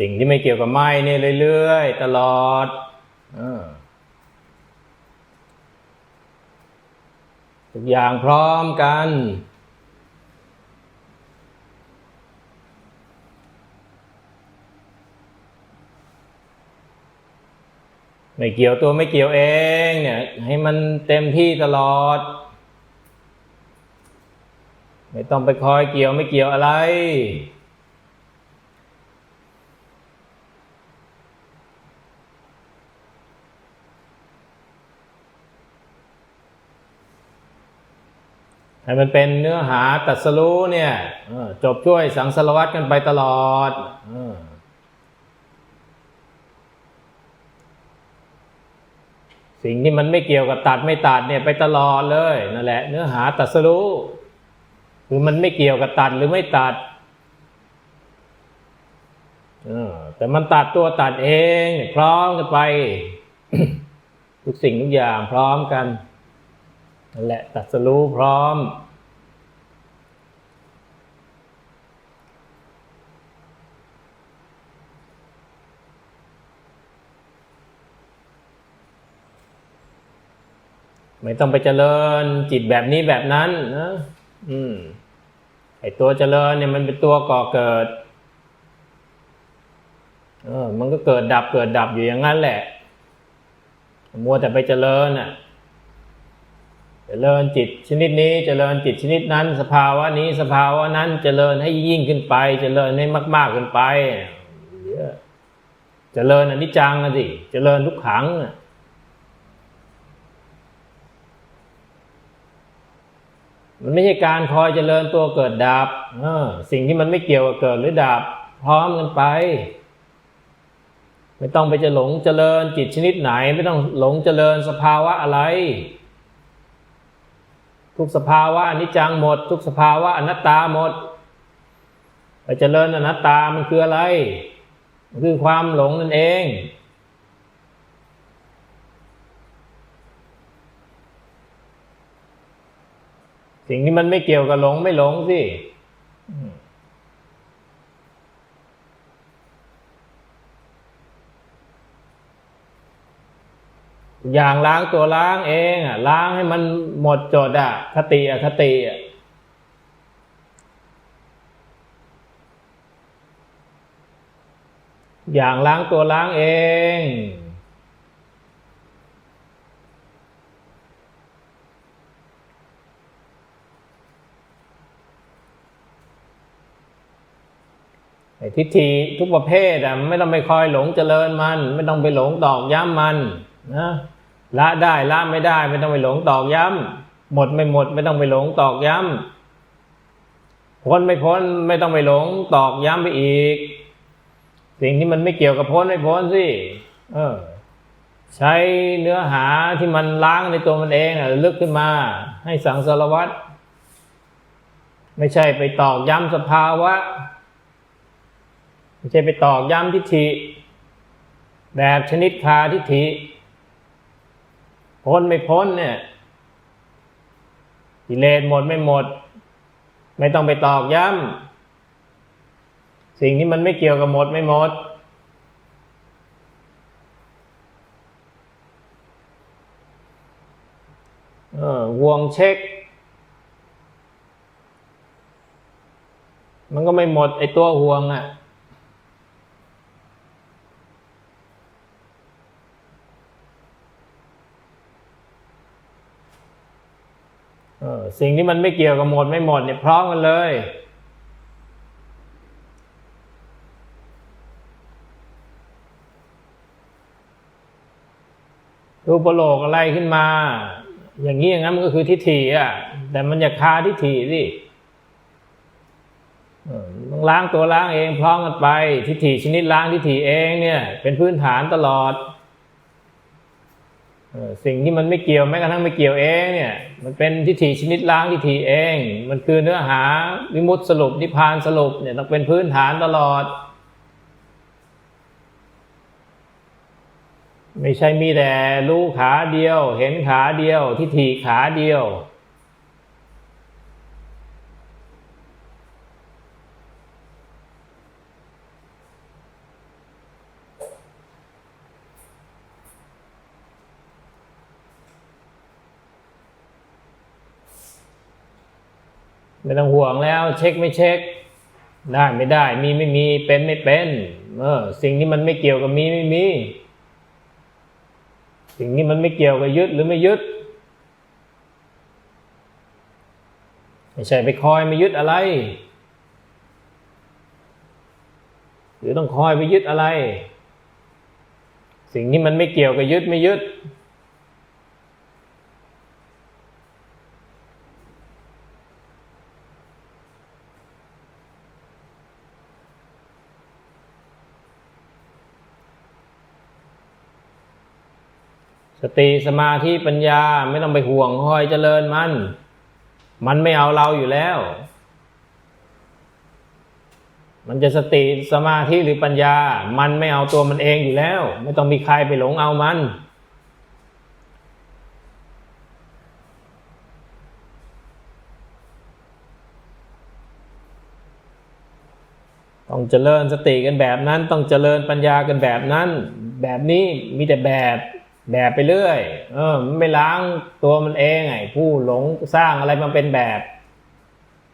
สิ่งที่ไม่เกี่ยวกับไม้เนี่ยเรื่อยๆ ตลอดอทุกอย่างพร้อมกันไม่เกี่ยวตัวไม่เกี่ยวเองเนี่ย ให้มันเต็มที่ตลอด ไม่ต้องไปคอยเกี่ยวไม่เกี่ยวอะไร ให้มันเป็นเนื้อหาตรัดสรู้เนี่ยจบช่วยสังสารวัตรกันไปตลอดสิ่งที่มันไม่เกี่ยวกับตัดไม่ตัดเนี่ยไปตลอดเลยนั่นแหละ เนื้อหาตรัดสรู้คือมันไม่เกี่ยวกับตัดหรือไม่ตัดแต่มันตัดตัวตัดเอง พร้อมกันไป ทุกสิ่งทุกอย่างพร้อมกัน นั่นแหละตัดสรู้พร้อม ไม่ต้องไปเจริญจิตแบบนี้แบบนั้นนะอืมไอตัวเจริญเนี่ยมันเป็นตัวก่อเกิด เออ มันก็เกิดดับเกิดดับอยู่อย่างนั้นแหละ มัวแต่ไปเจริญอะ จริญจิตชนิดนี้เจริญจิตชนิดนั้น สภาวะนี้สภาวะนั้นเจริญให้ยิ่งขึ้นไปเจริญให้มาก ๆขึ้นไปเดี๋ยวเจริญอนิจจังสิเจริญทุกขังมันไม่ใช่การคอยเจริญตัวเกิดดับออสิ่งที่มันไม่เกี่ยวกับเกิดหรือดับ พร้อมกันไป ไม่ต้องไปจะหลงเจริญจิตชนิดไหน ไม่ต้องหลงเจริญสภาวะอะไร ทุกสภาวะอนิจจังหมด ทุกสภาวะอนัตตาหมดไปเจริญอนัตตามันคืออะไรมันคือความหลงนั่นเอง สิ่งที่มันไม่เกี่ยวกับหลงไม่หลงสิ อย่างล้างตัวล้างเองอะล้างให้มันหมดจดอะคติอะคติอะอย่างล้างตัวล้างเอง ทิฏฐิทุกประเภทอะไม่ต้องไปคอยหลงเจริญมัน ไม่ต้องไปหลงตอกย้ำมันนะ ละได้ละไม่ได้ ไม่ต้องไปหลงตอกย้ำหมดไม่หมด ไม่ต้องไปหลงตอกย้ำพ้นไม่พ้นไม่ต้องไปหลงตอกย้ำไปอีก สิ่งที่มันไม่เกี่ยวกับพ้นไม่พ้นสิเออ ใช้เนื้อหาที่มันล้างในตัวมันเองอะลึกขึ้นมา ให้สังสารวัตรไม่ใช่ไปตอกย้ำสภาวะไม่ใช่ไปตอกย้ำทิฏฐิแบบชนิดคาทิฏฐิ พ้นไม่พ้นเนี่ยกิเลสหมดไม่หมด ไม่ต้องไปตอกย้ำสิ่งที่มันไม่เกี่ยวกับหมดไม่หมด วงเช็ค มันก็ไม่หมดไอตัวห่วงอะ สิ่งที่มันไม่เกี่ยวกับหมดไม่หมดเนี่ยพร้อมกันเลย รูปโลกอะไรขึ้นมา อย่างนี้อย่างนั้นมันก็คือทิฏฐิอะ แต่มันอย่าคาทิฏฐิสิต้องล้างตัวล้างเองพร้อมกันไป ทิฏฐิชนิดล้างทิฏฐิเองเนี่ย เป็นพื้นฐานตลอด สิ่งที่มันไม่เกี่ยวแม้กระทั่งไม่เกี่ยวเองเนี่ยมันเป็นทิฏฐิชนิดล้างทิฏฐิเอง มันคือเนื้อหาวิมุตติสรุปนิพพานสรุปเนี่ยต้องเป็นพื้นฐานตลอด ไม่ใช่มีแต่รู้ขาเดียว เห็นขาเดียว ทิฏฐิขาเดียว ไม่ต้องห่วงแล้วเช็คไม่เช็ค ได้ไม่ได้มีไม่มีเป็นไม่เป็นเออสิ่งที่มันไม่เกี่ยวกับมีไม่มี สิ่งที่มันไม่เกี่ยวกับยึดหรือไม่ยึดไม่ใช่ไปคอยไม่ยึดอะไร หรือต้องคอยไปยึดอะไร สิ่งที่มันไม่เกี่ยวกับยึดไม่ยึด ติสมาธิปัญญาไม่ต้องไปห่วงคอยเจริญมัน มันไม่เอาเราอยู่แล้ว มันจะสติสมาธิหรือปัญญา มันไม่เอาตัวมันเองอยู่แล้ว ไม่ต้องมีใครไปหลงเอามันต้องเจริญสติกันแบบนั้น ต้องเจริญปัญญากันแบบนั้น แบบนี้มีแต่แบบ แบบไปเรื่อย เออ มันไม่ล้างตัวมันเองไงผู้หลงสร้างอะไรมันเป็นแบบ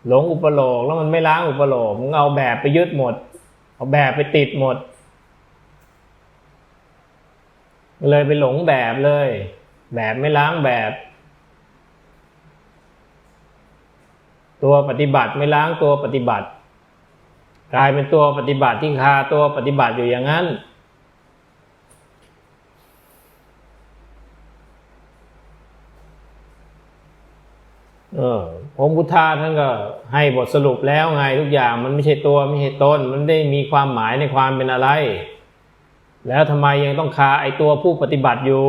หลงอุปโลกแล้วมันไม่ล้างอุปโลกมึงเอาแบบไปยึดหมด เอาแบบไปติดหมด เลยไปหลงแบบเลย แบบไม่ล้างแบบ ตัวปฏิบัติไม่ล้างตัวปฏิบัติ กลายเป็นตัวปฏิบัติที่คาตัวปฏิบัติอยู่อย่างนั้น เออองค์พุทธาท่านก็ให้บทสรุปแล้วไงทุกอย่างมันไม่ใช่ตัวไม่ใช่ตนมันไม่ได้มีความหมายในความเป็นอะไร แล้วทำไมยังต้องคาไอตัวผู้ปฏิบัติอยู่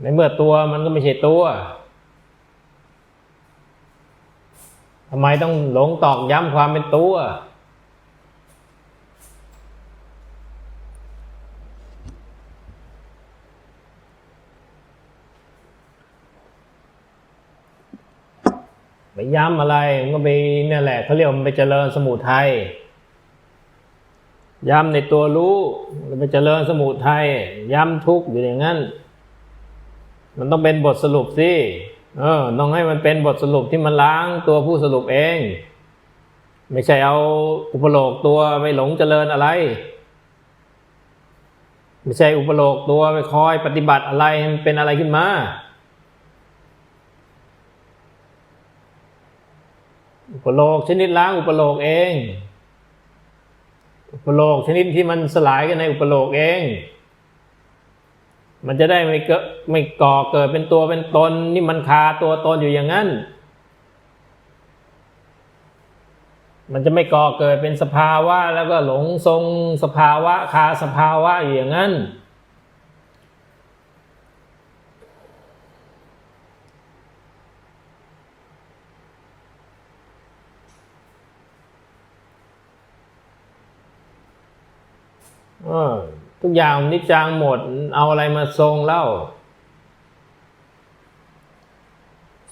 ในเมื่อตัวมันก็ไม่ใช่ตัวทำไมต้องหลงตอกย้ำความเป็นตัว ไปย้ำอะไรมันก็ไปเนี่ยแหละเขาเรียกมันไปเจริญสมุทัยย้ำในตัวรู้ไปเจริญสมุทัยย้ำทุกข์อยู่อย่างนั้น มันต้องเป็นบทสรุปสิเออต้องให้มันเป็นบทสรุปที่มันล้างตัวผู้สรุปเอง ไม่ใช่เอาอุปโลกตัวไปหลงเจริญอะไร ไม่ใช่อุปโลกตัวไปคอยปฏิบัติอะไรมันเป็นอะไรขึ้นมา อุปโลกชนิดล้างอุปโลกเอง อุปโลกชนิดที่มันสลายกันในอุปโลกเอง มันจะได้ไม่เกิดไม่ก่อเกิดเป็นตัวเป็นตนนี่มันคาตัวตนอยู่อย่างนั้น มันจะไม่ก่อเกิดเป็นสภาวะ แล้วก็หลงทรงสภาวะคาสภาวะอยู่อย่างนั้น ทุกอย่างนิจจังหมด เอาอะไรมาทรงเล่า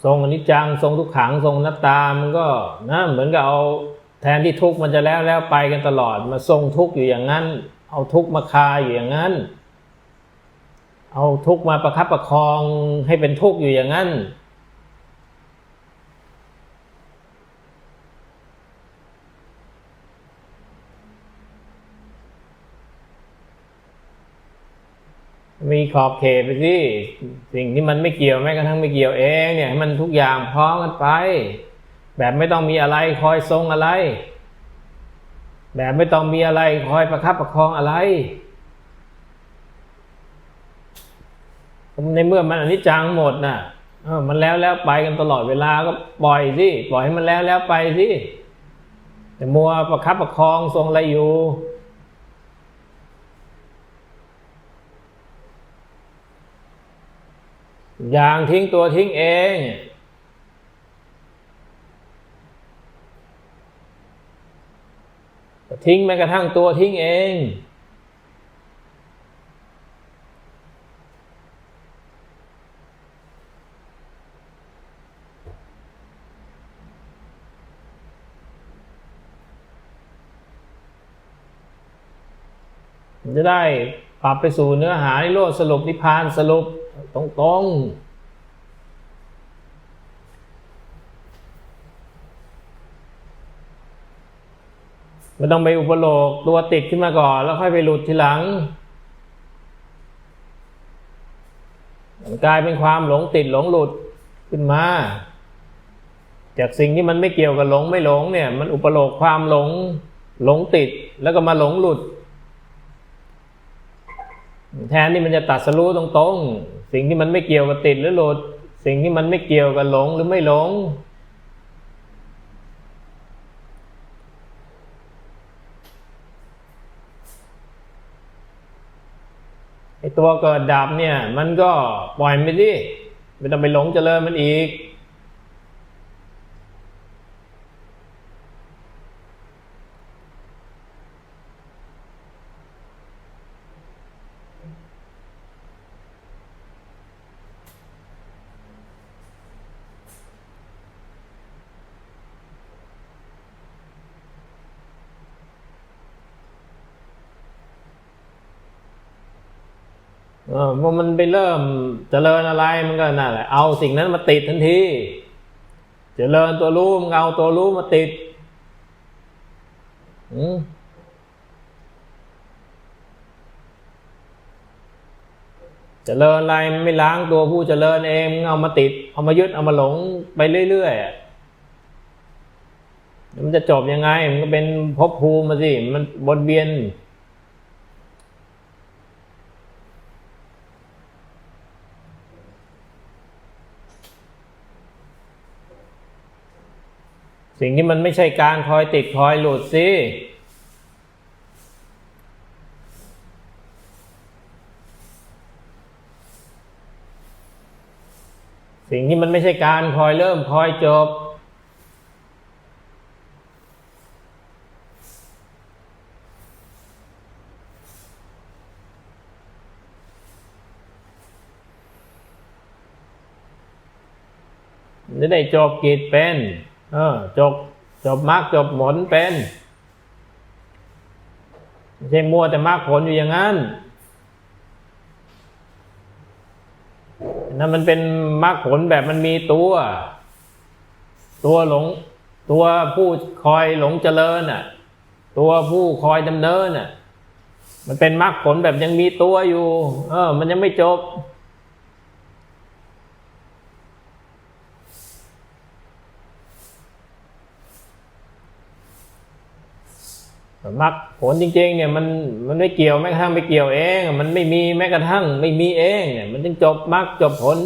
ทรงอนิจจังทรงทุกขังทรงนัตตา มันก็นะเหมือนกับเอาแทนที่ทุกมันจะแล้วแล้วไปกันตลอด มาทรงทุกอยู่อย่างนั้น เอาทุกมาคาอยู่อย่างนั้น เอาทุกมาประคับประคองให้เป็นทุกอยู่อย่างนั้น มีขอบเขตไปสิสิ่งที่มันไม่เกี่ยวแม้กระทั่งไม่เกี่ยวเองเนี่ยให้มันทุกอย่างพร้อมกันไป แบบไม่ต้องมีอะไรคอยทรงอะไร แบบไม่ต้องมีอะไรคอยประคับประคองอะไรในเมื่อมันอนิจจังหมดน่ะมันแล้วแล้วไปกันตลอดเวลาก็ปล่อยสิปล่อยให้มันแล้วแล้วไปสิแต่มัวประคับประคองทรงอะไรอยู่ อย่างทิ้งตัวทิ้งเอง ทิ้งแม้กระทั่งตัวทิ้งเอง จะได้ปรับไปสู่เนื้อหาในโลกสรุปนิพพานสรุป ตรงตรงไม่ต้องไปอุปโลกตัวติดขึ้นมาก่อน แล้วค่อยไปหลุดทีหลังกลายเป็นความหลงติดหลงหลุดขึ้นมา จากสิ่งที่มันไม่เกี่ยวกับหลงไม่หลงเนี่ย มันอุปโลกความหลงหลงติดแล้วก็มาหลงหลุด แทนที่มันจะตัดสรู้ตรงๆ สิ่งที่มันไม่เกี่ยวกับติดหรือหลุด สิ่งที่มันไม่เกี่ยวกับหลงหรือไม่หลง ไอตัวเกิดดับเนี่ย มันก็ปล่อยไปดิไม่ต้องไปหลงเจริญมันอีก เออพอมันไปเริ่มเจริญอะไรมันก็นั่นแหละ เอาสิ่งนั้นมาติดทันทีเจริญตัวรู้มันเอาตัวรู้มาติดอืมเจริญอะไรมันไม่ล้างตัวผู้เจริญเองเอามาติด เอามายึดเอามาหลงไปเรื่อยๆมันจะจบยังไง มันก็เป็นภพภูมิมาสิ มันวนเวียน สิ่งที่มันไม่ใช่การคอยติดคอยหลุดสิสิ่งที่มันไม่ใช่การคอยเริ่มคอยจบ จะได้จบกิจเป็น เออจบจบมรรคจบผลเป็นไม่ใช่มัวแต่มรรคผลอยู่อย่างนั้นนั่นมันเป็นมรรคผลแบบมันมีตัว ตัวหลง ตัวผู้คอยหลงเจริญอะ ตัวผู้คอยดำเนินอะ มันเป็นมรรคผลแบบยังมีตัวอยู่ เออ มันยังไม่จบ มรรคผลจริงๆเนี่ยมันมันไม่เกี่ยวแม้กระทั่งไม่เกี่ยวเอง มันไม่มีแม้กระทั่งไม่มีเองเนี่ยมันจึงจบมรรคจบผล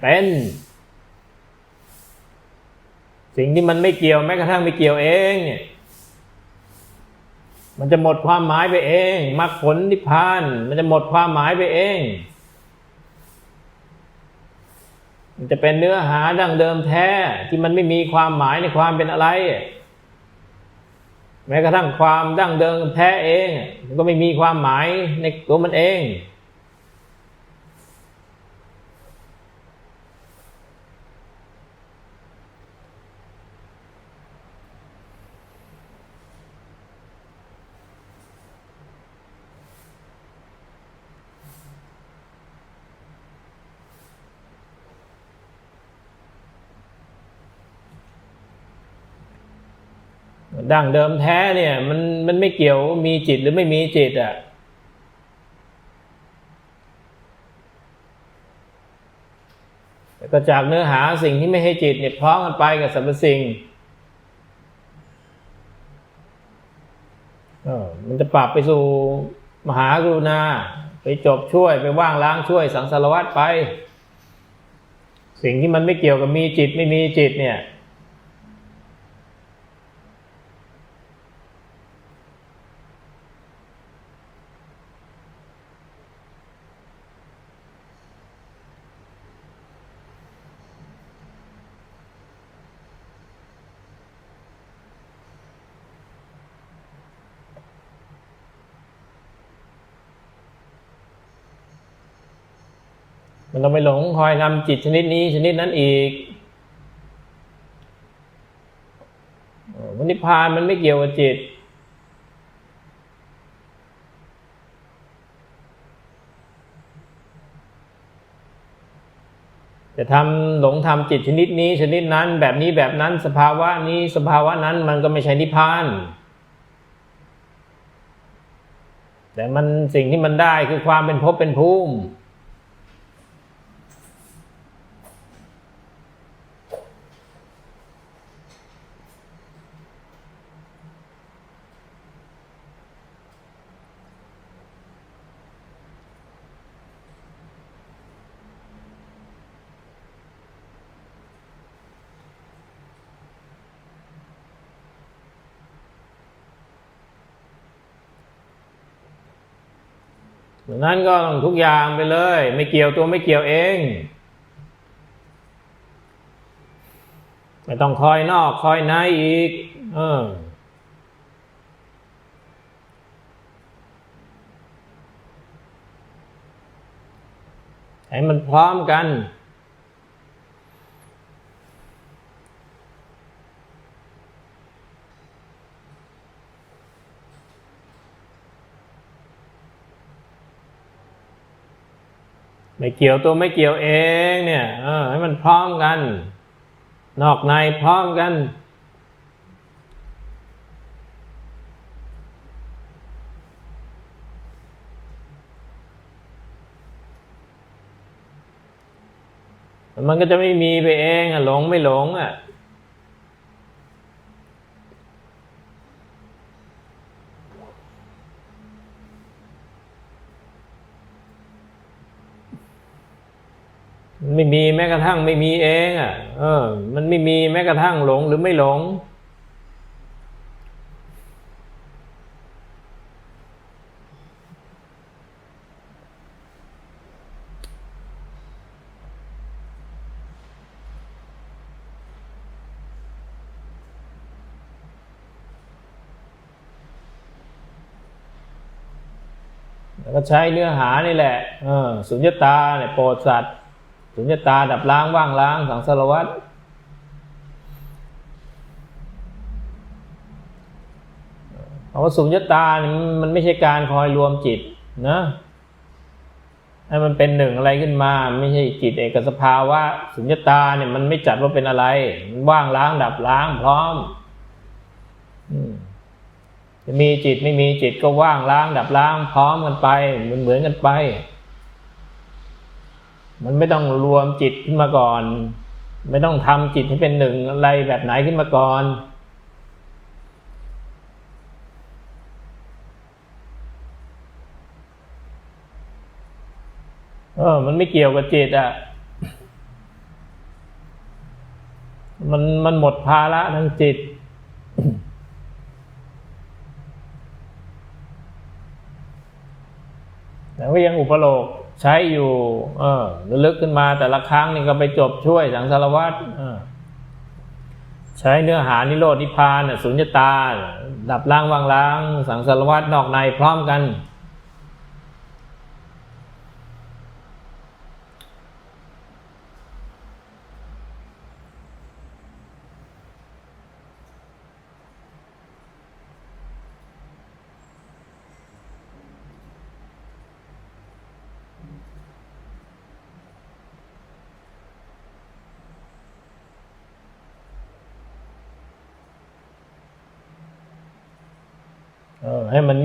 เป็น สิ่งที่มันไม่เกี่ยวแม้กระทั่งไม่เกี่ยวเองเนี่ยมันจะหมดความหมายไปเองมรรคผลนิพพาน มันจะหมดความหมายไปเอง มันจะเป็นเนื้อหาดั้งเดิมแท้ที่มันไม่มีความหมายในความเป็นอะไร แม้กระทั่งความดั้งเดิมแท้เอง ก็ไม่มีความหมายในตัวมันเอง ดั้งเดิมแท้เนี่ย มันมันไม่เกี่ยวมีจิตหรือไม่มีจิตอะก็จากเนื้อหาสิ่งที่ไม่ให้จิตเนี่ยพร้อมกันไปกับสรรพสิ่งมันจะปรับไปสู่มหากรุณา ไปจบช่วยไปว่างล้างช่วยสังสารวัตรไป สิ่งที่มันไม่เกี่ยวกับมีจิตไม่มีจิตเนี่ย มันต้องไปหลงคอยทำจิตชนิดนี้ชนิดนั้นอีกวันนิพพานมันไม่เกี่ยวกับจิต จะทำหลงทำจิตชนิดนี้ชนิดนั้น แบบนี้แบบนั้นสภาวะนี้สภาวะนั้นมันก็ไม่ใช่นิพพานแต่มันสิ่งที่มันได้คือความเป็นภพเป็นภูมิ งนั้นก็ต้องทุกอย่างไปเลย ไม่เกี่ยวตัวไม่เกี่ยวเอง ไม่ต้องคอยนอกคอยในอีก เออให้มันพร้อมกัน ไม่เกี่ยวตัวไม่เกี่ยวเองเนี่ยออให้มันพร้อมกัน นอกในพร้อมกันมันก็จะไม่มีไปเองอะหลงไม่หลงอะ ไม่มีแม้กระทั่งไม่มีเองอะ เออ มันไม่มีแม้กระทั่งหลงหรือไม่หลง แล้วก็ใช้เนื้อหานี่แหละ เออ สุญญตาเนี่ยโปรดสัตว์ สุญญตาดับล้างว่างล้างสังสารวัตรเพราะว่าสุญญตาเนี่ยมันไม่ใช่การคอยรวมจิตนะให้มันเป็นหนึ่งอะไรขึ้นมา ไม่ใช่จิตเอกสภาวะสุญญตาเนี่ยมันไม่จัดว่าเป็นอะไร มันว่างล้างดับล้างพร้อมอืมจะมีจิตไม่มีจิตก็ว่างล้างดับล้างพร้อมกันไปเหมือนเหมือนกันไป มันไม่ต้องรวมจิตขึ้นมาก่อน ไม่ต้องทำจิตให้เป็นหนึ่งอะไรแบบไหนขึ้นมาก่อนเออ มันไม่เกี่ยวกับจิตอะ มันมันหมดภาระทางจิต แต่ก็ยังอุปโลก ใช้อยู่เออล,ลึกขึ้นมาแต่ละครั้งนี่ก็ไปจบช่วยสังสารวัตรใช้เนื้อหานิโรธนิพพานสุญญตา ดับล้างวางล้าง สังสารวัตรนอกในพร้อมกัน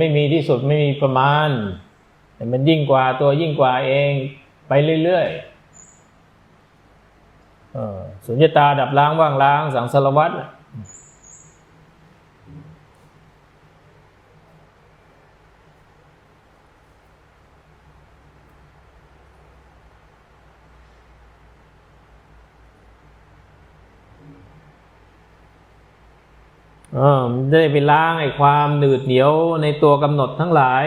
ไม่มีที่สุดไม่มีประมาณ แต่มันยิ่งกว่าตัวยิ่งกว่าเองไปเรื่อยๆอสุญญตาดับล้างว่างล้างสังสารวัตรน่ะเออมัน ได้ไปล้างไอ้ความหนืดเหนียวในตัวกำหนดทั้งหลาย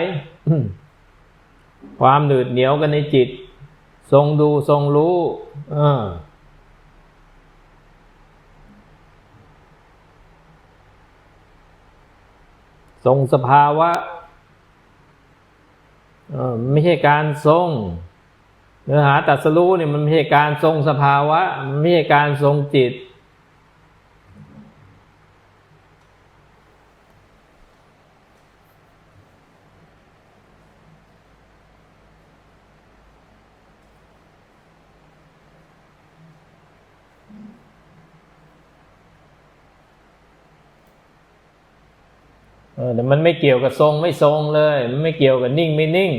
ความหนืดเหนียวกันในจิต ทรงดูทรงรู้ทรงสภาวะไม่ใช่การทรงเนื้อหาตรัสรู้เนี่ยมันไม่ใช่การทรงสภาวะ มันไม่ใช่การทรงจิต เออแต่มันไม่เกี่ยวกับทรงไม่ทรงเลย มันไม่เกี่ยวกับนิ่งไม่นิ่ง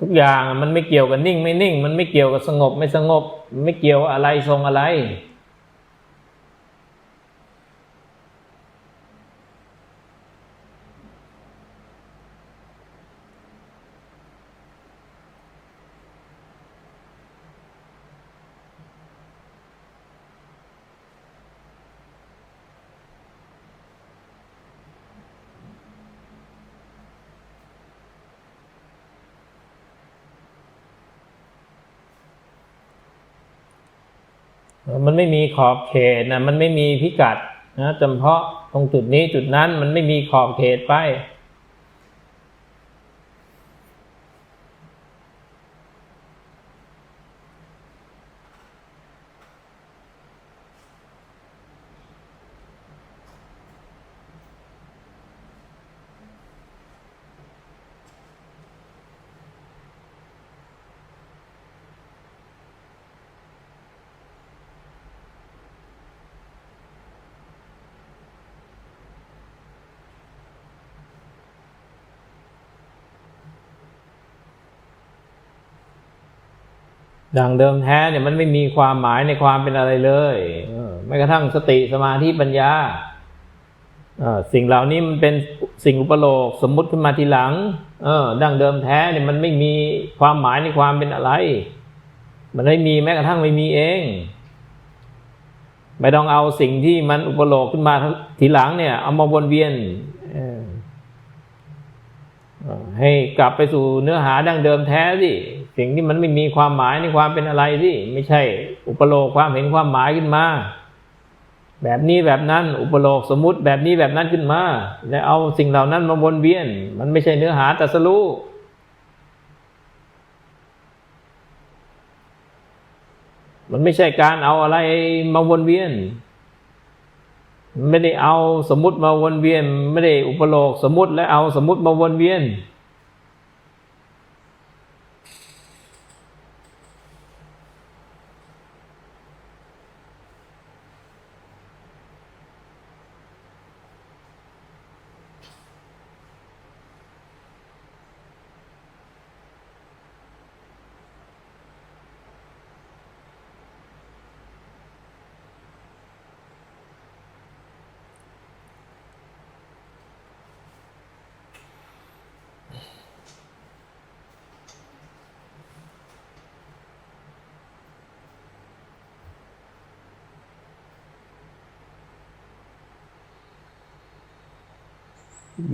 ทุกอย่างมันไม่เกี่ยวกับนิ่งไม่นิ่ง มันไม่เกี่ยวกับสงบไม่สงบ ไม่เกี่ยวอะไรทรงอะไร มัน ไม่มีขอบเขตนะมันไม่มีพิกัดนะจำเพาะตรงจุดนี้จุดนั้นมันไม่มีขอบเขตไป ดังเดิมแท้เนี่ยมันไม่มีความหมายในความเป็นอะไรเลยเออแม้กระทั่งสติสมาธิปัญญาเออสิ่งเหล่านี้มันเป็นสิ่งอุปโลกสมมุติขึ้นมาทีหลัง เออ ดังเดิมแท้เนี่ยมันไม่มีความหมายในความเป็นอะไร มันไม่มีแม้กระทั่งไม่มีเอง ไม่ต้องเอาสิ่งที่มันอุปโลกขึ้นมาทีหลังเนี่ยเอามาวนเวียนเออเออให้กลับไปสู่เนื้อหาดั้งเดิมแท้สิ สิ่งที่มันไม่มีความหมายในความเป็นอะไรสิไม่ใช่ อุปโลกความเห็นความหมายขึ้นมา แบบนี้แบบนั้น อุปโลกสมมุติแบบนี้แบบนั้นขึ้นมา แล้วเอาสิ่งเหล่านั้นมาวนเวียน มันไม่ใช่เนื้อหาแตรัสรู้มันไม่ใช่การเอาอะไรมาวนเวียน ไม่ได้เอาสมมติมาวนเวียน ไม่ได้อุปโลกสมมติและเอาสมมติมาวนเวียน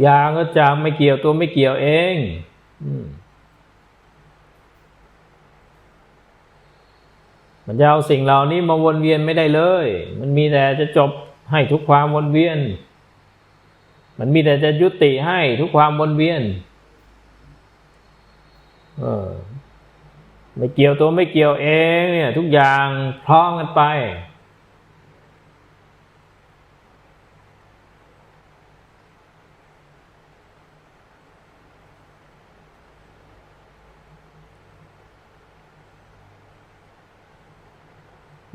ยางก็จางไม่เกี่ยวตัวไม่เกี่ยวเองมมันจะเอาสิ่งเหล่านี้มาวนเวียนไม่ได้เลย มันมีแต่จะจบให้ทุกความวนเวียน มันมีแต่จะยุติให้ทุกความวนเวียน เออ ไม่เกี่ยวตัวไม่เกี่ยวเอง เนี่ย ทุกอย่างพร้อมกันไป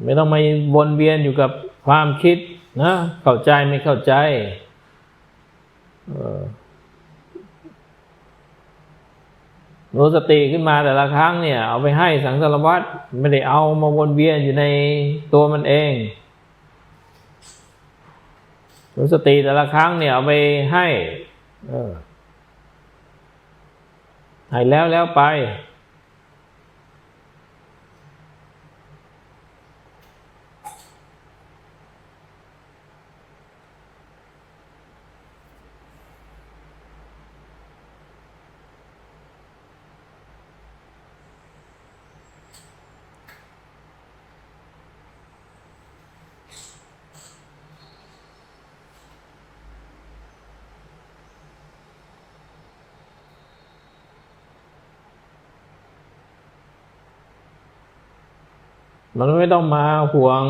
ไม่ต้องมาวนเวียนอยู่กับความคิดนะเข้าใจไม่เข้าใจรู้สติขึ้นมาแต่ละครั้งเนี่ย เอาไปให้สังสารวัตรไม่ได้เอามาวนเวียนอยู่ในตัวมันเองรู้สติแต่ละครั้งเนี่ยเอาไปให้ให้แล้วแล้วไป มันไม่ต้องมาห่วง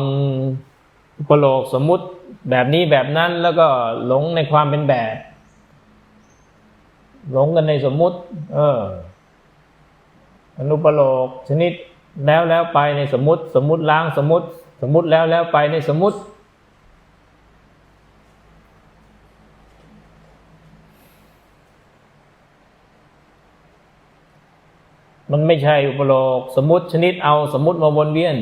อุปโลกสมมุติแบบนี้แบบนั้นแล้วก็หลงในความเป็นแบบ หลงกันในสมมุติ เอออนุปโลกชนิดแล้วแล้วไปในสมมติ สมมติล้างสมมติ สมมติแล้วแล้วไปในสมมติ มันไม่ใช่อุปโลกสมมติชนิดเอาสมมติมาวนเวียน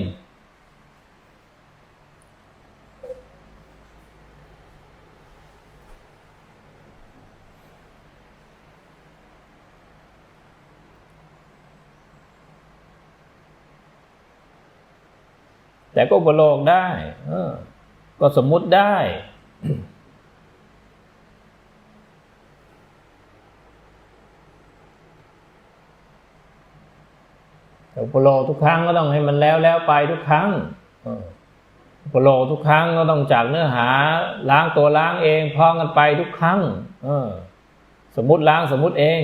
แต่ก็อุปโลกได้ก็สมมุติได้ อุปโลกทุกครั้งก็ต้องให้มันแล้วแล้วไปทุกครั้งอุปโลกทุกครั้งก็ต้องจากเนื้อหาล้างตัวล้างเองพร้อมกันไปทุกครั้งสมมติล้างสมมติเอง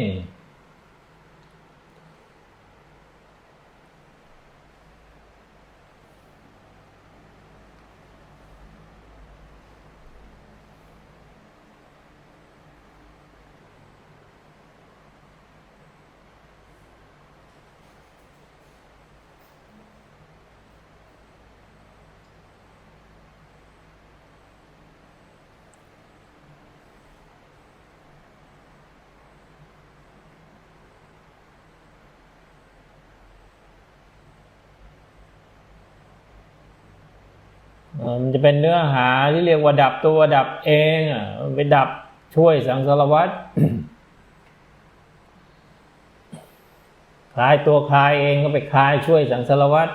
มันจะเป็นเนื้อหาที่เรียกว่าดับตัวดับเองอะไปดับช่วยสังสารวัตรคลายตัวคลายเองก็ไปคลายช่วยสังสารวัตร